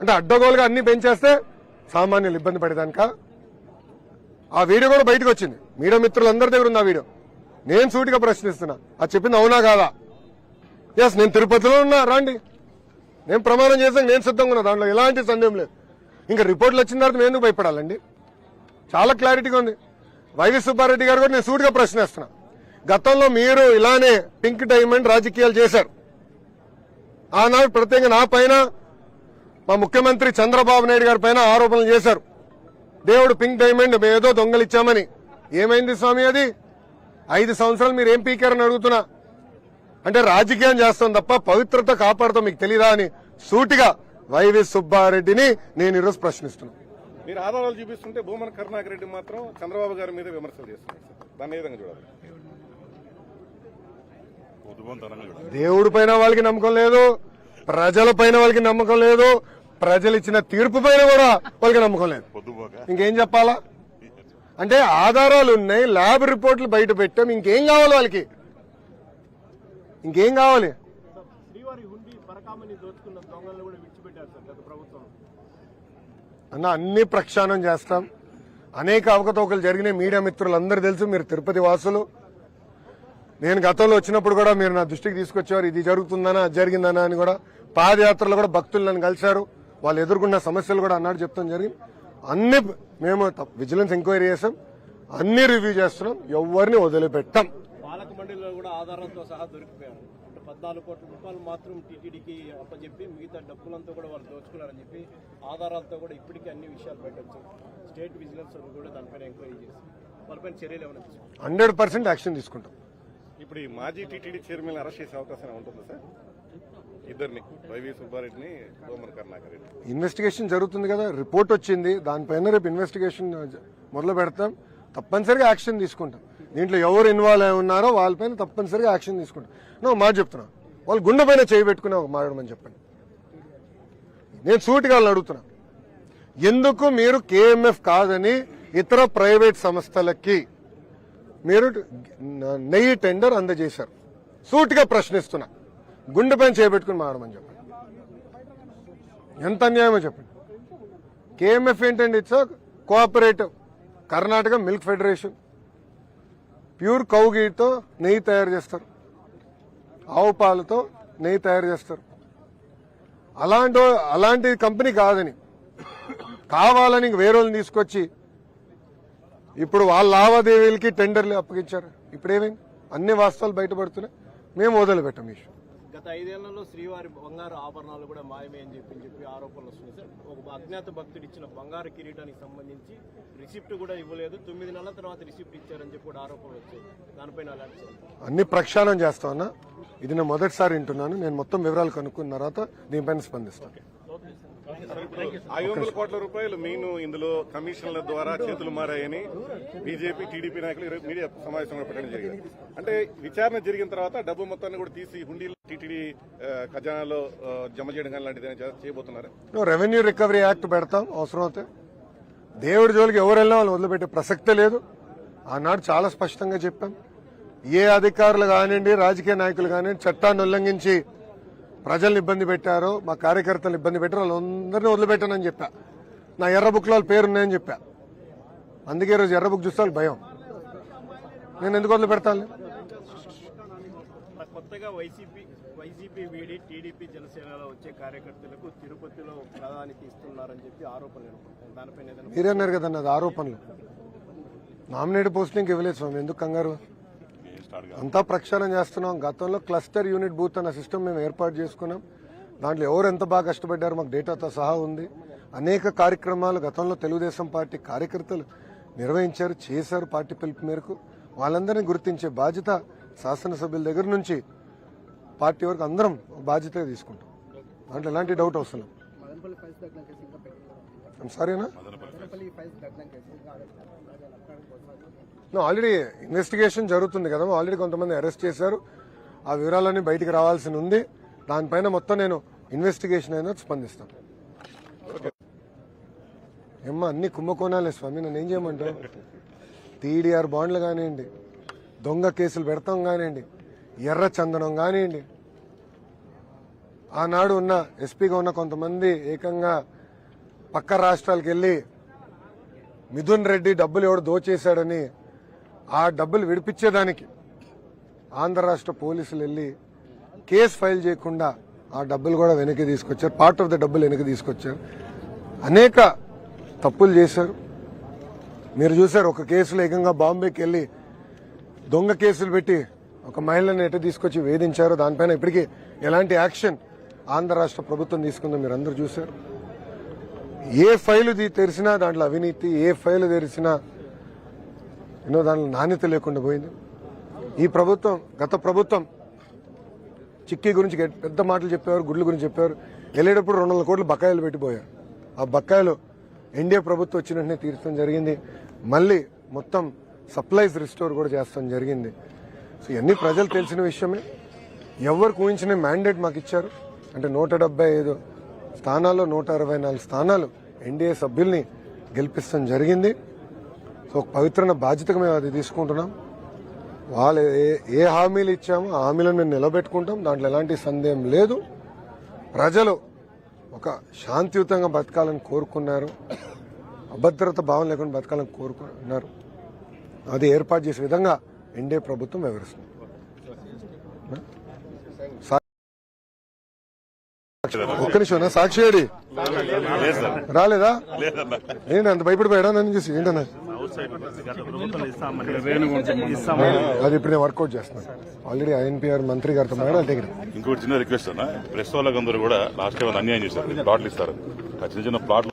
అంటే అడ్డగోలుగా అన్ని పెంచేస్తే సామాన్యులు ఇబ్బంది పడేదానిక? ఆ వీడియో కూడా బయటకు వచ్చింది. మీడియా మిత్రులందరి దగ్గర ఉంది ఆ వీడియో. నేను సూటిగా ప్రశ్నిస్తున్నా. అది చెప్పింది అవునా కాదా? ఎస్ నేను తిరుపతిలో ఉన్నా. రాండి. నేను ప్రమాణం చేసాను నేను సిద్ధంగా ఉన్నా. దాంట్లో ఎలాంటి సందేహం లేదు. ఇంకా రిపోర్ట్లు వచ్చిన తర్వాత నేను భయపడాలండి. చాలా క్లారిటీగా ఉంది. వైవి సుబ్బారెడ్డి గారు కూడా నేను సూటిగా ప్రశ్నిస్తున్నా. గతంలో మీరు ఇలానే పింక్ డైమండ్ రాజకీయాలు చేశారు. ఆనాడు ప్రత్యేకంగా నా పైన మా ముఖ్యమంత్రి చంద్రబాబు నాయుడు గారి పైన ఆరోపణలు చేశారు. దేవుడు పింక్ డైమండ్ ఏదో దొంగలిచ్చామని. ఏమైంది స్వామి అది? ఐదు సంవత్సరాలు మీరు ఏం పీకారని అడుగుతున్నా. అంటే రాజకీయం చేస్తాం తప్ప పవిత్రత కాపాడుతాం మీకు తెలీదా అని సూటిగా వైవి సుబ్బారెడ్డిని నేను ఈరోజు ప్రశ్నిస్తున్నాను మీరు ఆధారాలు చూపిస్తుంటే భూమన్ కరుణాకర్ రెడ్డి మాత్రం చంద్రబాబు గారి మీద విమర్శలు చేస్తున్నారు సార్. దాన్ని ఏ విధంగా చూడాలి. దేవుడి పైన వాళ్ళకి నమ్మకం లేదు ప్రజల పైన వాళ్ళకి నమ్మకం లేదు ప్రజలు ఇచ్చిన తీర్పు పైన కూడా వాళ్ళకి నమ్మకం లేదు. ఇంకేం చెప్పాలా? అంటే ఆధారాలు ఉన్నాయి ల్యాబ్ రిపోర్ట్లు బయట పెట్టాం ఇంకేం కావాలి వాళ్ళకి? ఇంకేం కావాలి? శ్రీవారి హుండీ పరకామని దోచుకున్న దొంగలను కూడా విడిచిపెట్టారు సార్ గత ప్రభుత్వం. అన్న అన్ని ప్రక్షాళన చేస్తాం. అనేక అవకతవకలు జరిగినాయి. మీడియా మిత్రులందరూ తెలుసు మీరు తిరుపతి వాసులు. నేను గతంలో వచ్చినప్పుడు కూడా మీరు నా దృష్టికి తీసుకొచ్చారు ఇది జరుగుతుందనా అది జరిగిందనా అని కూడా. పాదయాత్రలో కూడా భక్తులు నన్ను కలిశారు. వాళ్ళు ఎదుర్కొన్న సమస్యలు కూడా అన్నాడు చెప్తాం జరిగింది అన్ని మేము విజిలెన్స్ ఎంక్వైరీ చేసాం అన్ని రివ్యూ చేస్తున్నాం ఎవరిని వదిలిపెట్టాం. పాలక మండలిలో కూడా ఆధారాలతో సహా దొరికిపోయారు. అంటే పద్నాలుగు కోట్ల రూపాయలు మాత్రం టీటీడీకి అప్పచెప్పి మిగతా డబ్బులంతా కూడా వాళ్ళు దోచుకున్నారని చెప్పి ఆధారాలతో కూడా ఇప్పటికీ అన్ని విషయాలు పెట్టచ్చు. స్టేట్ విజిలెన్స్ కూడా దానిపైన ఎంక్వైరీ చేసి వాళ్ళపైన చర్యలు ఏమైనా హండ్రెడ్ పర్సెంట్ యాక్షన్ తీసుకుంటాం. ఇప్పుడు ఈ మాజీ టీటీడీ చైర్మన్ అరెస్ట్ చేసే అవకాశం ఉంటుందా సార్? ఇద్దరిని వైవి సుబ్బారెడ్డిని భూమన్ కర్ణాకర్ రెడ్డి ఇన్వెస్టిగేషన్ జరుగుతుంది కదా రిపోర్ట్ వచ్చింది. దానిపైన రేపు ఇన్వెస్టిగేషన్ మొదలు పెడతాం. తప్పనిసరిగా యాక్షన్ తీసుకుంటాం. దీంట్లో ఎవరు ఇన్వాల్వ్ అయి ఉన్నారో వాళ్ళపైన తప్పనిసరిగా యాక్షన్ తీసుకుంటాం. నువ్వు మాట చెప్తున్నా. వాళ్ళు గుండె పైన చేయబెట్టుకుని ఒక మాట్లాడమని చెప్పండి. నేను సూటిగా వాళ్ళని అడుగుతున్నా. ఎందుకు మీరు కేఎంఎఫ్ కాదని ఇతర ప్రైవేట్ సంస్థలకి మీరు నెయ్యి టెండర్ అందజేశారు? సూటిగా ప్రశ్నిస్తున్నా. గుండె పైన చేపెట్టుకుని మాడమని చెప్పండి. ఎంత అన్యాయమో చెప్పండి. కేఎంఎఫ్ ఏంటండి? It's cooperative Karnataka milk federation. Pure కౌగీతో నెయ్యి తయారు చేస్తారు. ఆవు పాలతో నెయ్యి తయారు చేస్తారు. అలాంటి అలాంటి కంపెనీ కాదని. కావాలని వేరే వాళ్ళని తీసుకొచ్చి ఇప్పుడు వాళ్ళ లావాదేవీలకి టెండర్లు అప్పగించారు. ఇప్పుడేమైంది? అన్ని వాస్తవాలు బయటపడుతున్నాయి. మేము వదిలిపెట్టాం ఈ గత ఐదేళ్ళలో శ్రీవారి బంగారు ఆభరణాలు కూడా మాయమే అని చెప్పి చెప్పి ఆరోపణలు వస్తున్నాయి. సార్ ఒక అజ్ఞాత భక్తుడు ఇచ్చిన బంగారు కిరీటానికి సంబంధించి రిసిప్ట్ కూడా ఇవ్వలేదు. తొమ్మిది నెలల తర్వాత రిసిప్ట్ ఇచ్చారని చెప్పి కూడా ఆరోపణలు వచ్చాయి. దానిపైన అలాంటి అన్ని ప్రక్షాళన చేస్తామన్నా ఇది నేను మొదటిసారి వింటున్నాను. నేను మొత్తం వివరాలు కనుక్కున్న తర్వాత దీనిపైన స్పందిస్తాను ఐదు వందల కోట్ల రూపాయలు మీను ఇందులో కమిషన్ల ద్వారా చేతులు మారాయని బీజేపీ టీడీపీ నాయకులు మీడియా సమావేశంలో పెట్టడం జరిగింది. అంటే విచారణ జరిగిన తర్వాత డబ్బు మొత్తాన్ని కూడా తీసి హుండీలో టీటీడీ ఖజానాలో జమ చేయడం కానీ లాంటిది చేయబోతున్నారు? రెవెన్యూ రికవరీ యాక్ట్ పెడతాం అవసరం అయితే. దేవుడి జోలికి ఎవరు వెళ్ళినా వాళ్ళు వదిలిపెట్టే ప్రసక్తే లేదు. ఆనాడు చాలా స్పష్టంగా చెప్పాం. ఏ అధికారులు కానివ్వండి రాజకీయ నాయకులు కానివ్వండి చట్టాన్ని ఉల్లంఘించి ప్రజల్ని ఇబ్బంది పెట్టారో మా కార్యకర్తలు ఇబ్బంది పెట్టారో వాళ్ళందరినీ వదిలిపెట్టానని చెప్పా. నా ఎర్ర బుక్లో వాళ్ళ పేరు ఉన్నాయని చెప్పా. అందుకే ఈరోజు ఎర్ర బుక్ చూస్తే భయం. నేను ఎందుకు వదిలిపెడతాను? కొత్తగా వైసీపీ వైసీపీ వీడి టీడీపీ జనసేనలో వచ్చే కార్యకర్తలకు తిరుపతిలో ప్రధానికి ఇస్తున్నారని చెప్పి ఆరోపణలు. దానిపైన కదన్న అది ఆరోపణలు. నామినేట్ పోస్టింగ్ ఇవ్వలేదు స్వామి ఎందుకు కంగారు? అంతా ప్రక్షాళన చేస్తున్నాం. గతంలో క్లస్టర్ యూనిట్ బూత్ అన్న సిస్టమ్ మేము ఏర్పాటు చేసుకున్నాం. దాంట్లో ఎవరు ఎంత బాగా కష్టపడ్డారో మాకు డేటాతో సహా ఉంది. అనేక కార్యక్రమాలు గతంలో తెలుగుదేశం పార్టీ కార్యకర్తలు నిర్వహించారు చేశారు పార్టీ పిలుపు మేరకు. వాళ్ళందరినీ గుర్తించే బాధ్యత శాసనసభ్యుల దగ్గర నుంచి పార్టీ వరకు అందరం బాధ్యతగా తీసుకుంటాం. దాంట్లో ఎలాంటి డౌట్ అవసరం సారీనా ఆల్రెడీ ఇన్వెస్టిగేషన్ జరుగుతుంది కదా ఆల్రెడీ కొంతమంది అరెస్ట్ చేశారు. ఆ వివరాలన్నీ బయటికి రావాల్సి ఉంది. దానిపైన మొత్తం నేను ఇన్వెస్టిగేషన్ అయినా స్పందిస్తాను. ఏమ్మా అన్ని కుంభకోణాలే స్వామి నన్ను ఏం చేయమంటావు? టీడీఆర్ బాండ్లు కానివ్వండి దొంగ కేసులు పెడతాం కానివ్వండి ఎర్ర చందనం కానివ్వండి. ఆనాడు ఉన్న ఎస్పీగా ఉన్న కొంతమంది ఏకంగా పక్క రాష్ట్రాలకు వెళ్ళి మిథున్ రెడ్డి డబ్బులు ఎవడు దోచేశాడని ఆ డబ్బులు విడిపించేదానికి ఆంధ్ర రాష్ట్ర పోలీసులు వెళ్ళి కేసు ఫైల్ చేయకుండా ఆ డబ్బులు కూడా వెనక్కి తీసుకొచ్చారు. పార్ట్ ఆఫ్ ద డబ్బులు వెనక్కి తీసుకొచ్చారు. అనేక తప్పులు చేశారు. మీరు చూశారు ఒక కేసులో ఏకంగా బాంబేకి వెళ్ళి దొంగ కేసులు పెట్టి ఒక మహిళను ఎటు తీసుకొచ్చి వేధించారు దానిపైన ఇప్పటికీ ఎలాంటి యాక్షన్ ఆంధ్ర రాష్ట్ర ప్రభుత్వం తీసుకుందో మీరు అందరు చూశారు. ఏ ఫైలు తెరిచినా దాంట్లో అవినీతి ఏ ఫైలు తెరిచినా ఎన్నో దాంట్లో నాణ్యత లేకుండా పోయింది. ఈ ప్రభుత్వం గత ప్రభుత్వం చిక్కీ గురించి పెద్ద మాటలు చెప్పేవారు గుడ్ల గురించి చెప్పారు వెళ్ళేటప్పుడు రెండు వందల కోట్లు బకాయిలు పెట్టిపోయారు. ఆ బకాయిలు ఎన్డీఏ ప్రభుత్వం వచ్చిన వెంటనే తీర్చడం జరిగింది. మళ్ళీ మొత్తం సప్లైస్ రిస్టోర్ కూడా చేస్తాం జరిగింది. సో ఇవన్నీ ప్రజలు తెలిసిన విషయమే. ఎవరు ఊహించిన మ్యాండేట్ మాకు ఇచ్చారు. అంటే నూట డెబ్బై ఐదు స్థానాల్లో నూట అరవై నాలుగు స్థానాలు ఎన్డీఏ సభ్యుల్ని గెలిపిస్తాం జరిగింది. ఒక పవిత్రమైన బాధ్యతగా మేము అది తీసుకుంటున్నాం. వాళ్ళు ఏ ఏ హామీలు ఇచ్చామో ఆ హామీలను మేము నిలబెట్టుకుంటాం. దాంట్లో ఎలాంటి సందేహం లేదు. ప్రజలు ఒక శాంతియుతంగా బతకాలని కోరుకున్నారు. అభద్రత భావం లేకుండా బతకాలని కోరుకున్నారు. అది ఏర్పాటు చేసే విధంగా ఎన్డీఏ ప్రభుత్వం వివరిస్తుంది ఒక్క నిమిషం సాక్షి రాలేదా? ఏంటి అంత భయపడిపోయాడా? నన్ను చూసి ఏంటన్నా? అది ఇప్పుడు వర్కౌట్ చేస్తున్నాను ఆల్రెడీ ఐఎన్పిఆర్ మంత్రి గారితో మాట్లాడాలి దగ్గర ఇంకోటి చిన్న రిక్వెస్ట్ అన్న. ప్రెస్ వాళ్ళకందరూ కూడా లాస్ట్ టైం అన్యాయం చేశారు. ప్లాట్లు ఇస్తారు. ఆ చిన్న చిన్న ప్లాట్లు